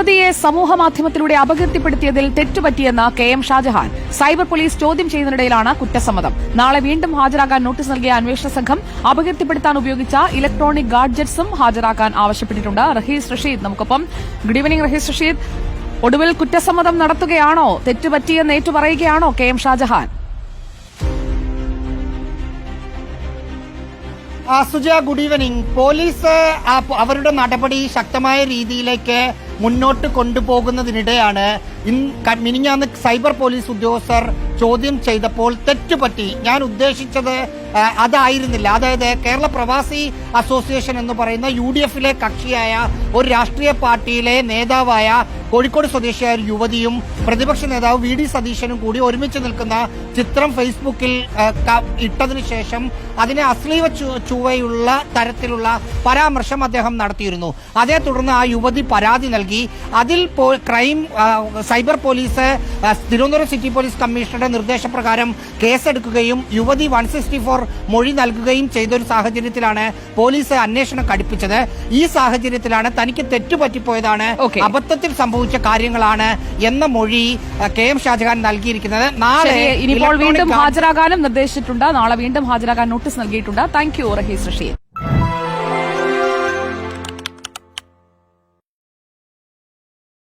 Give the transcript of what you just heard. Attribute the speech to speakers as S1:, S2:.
S1: യുവതിയെ സമൂഹ മാധ്യമത്തിലൂടെ അപകീർത്തിപ്പെടുത്തിയതിൽ തെറ്റുപറ്റിയെന്ന് K M Shajahan. Cyber police ചോദ്യം ചെയ്യുന്നതിനിടയിലാണ് കുറ്റസമ്മതം. നാളെ വീണ്ടും ഹാജരാകാൻ നോട്ടീസ് നൽകിയ അന്വേഷണ സംഘം അപകീർത്തിപ്പെടുത്താൻ ഉപയോഗിച്ച ഇലക്ട്രോണിക് ഗാഡ്ജറ്റ്സും ഹാജരാക്കാൻ ആവശ്യപ്പെട്ടിട്ടുണ്ട്. റഹീസ് റഷീദ് നമുക്കൊപ്പം. Good evening Rahees Rasheed. ഒടുവിൽ കുറ്റസമ്മതം നടത്തുകയാണോ? തെറ്റുപറ്റിയെന്ന് ഏറ്റുപറയുകയാണോ K M Shajahan?
S2: Suja good evening police അവരുടെ നടപടി ശക്തമായ രീതിയിലേക്ക് മുന്നോട്ട് കൊണ്ടുപോകുന്നതിനിടെയാണ് ഇൻ- മിനിഞ്ഞാന്ന് സൈബർ പോലീസ് ഉദ്യോഗസ്ഥർ ചോദ്യം ചെയ്തപ്പോൾ തെറ്റുപറ്റി. ഞാൻ ഉദ്ദേശിച്ചത് അതായിരുന്നില്ല. അതായത് കേരള പ്രവാസി അസോസിയേഷൻ എന്ന് പറയുന്ന യു ഡി എഫിലെ കക്ഷിയായ ഒരു രാഷ്ട്രീയ പാർട്ടിയിലെ നേതാവായ കോഴിക്കോട് സ്വദേശിയായ ഒരു യുവതിയും പ്രതിപക്ഷ നേതാവ് വി ഡി സതീശനും കൂടി ഒരുമിച്ച് നിൽക്കുന്ന ചിത്രം ഫേസ്ബുക്കിൽ ഇട്ടതിനു ശേഷം അതിനെ അശ്ലീവ ചുവയുള്ള തരത്തിലുള്ള പരാമർശം അദ്ദേഹം നടത്തിയിരുന്നു. അതേ തുടർന്ന് ആ യുവതി പരാതി നൽകി. അതിൽ crime cyber police Thiruvananthapuram city police കമ്മീഷണറുടെ നിർദ്ദേശപ്രകാരം കേസെടുക്കുകയും യുവതി വൺ സിക്സ്റ്റി ഫോർ മൊഴി നൽകുകയും ചെയ്ത ഒരു സാഹചര്യത്തിലാണ് പോലീസ് അന്വേഷണം കടുപ്പിച്ചത്. ഈ സാഹചര്യത്തിലാണ് തനിക്ക് തെറ്റുപറ്റിപ്പോയതാണ്
S1: അബദ്ധത്തിൽ
S2: അബദ്ധത്തിൽ സംഭവിച്ച കാര്യങ്ങളാണ് എന്ന മൊഴി കെ എം ഷാജഹാൻ നൽകിയിരിക്കുന്നത്. നാളെ
S1: ഇനിയിപ്പോൾ വീണ്ടും ഹാജരാകാനും നിർദ്ദേശിച്ചിട്ടുണ്ട്. നാളെ വീണ്ടും ഹാജരാകാൻ നോട്ടീസ് നൽകിയിട്ടുണ്ട്. Thank you Rahees Rasheed.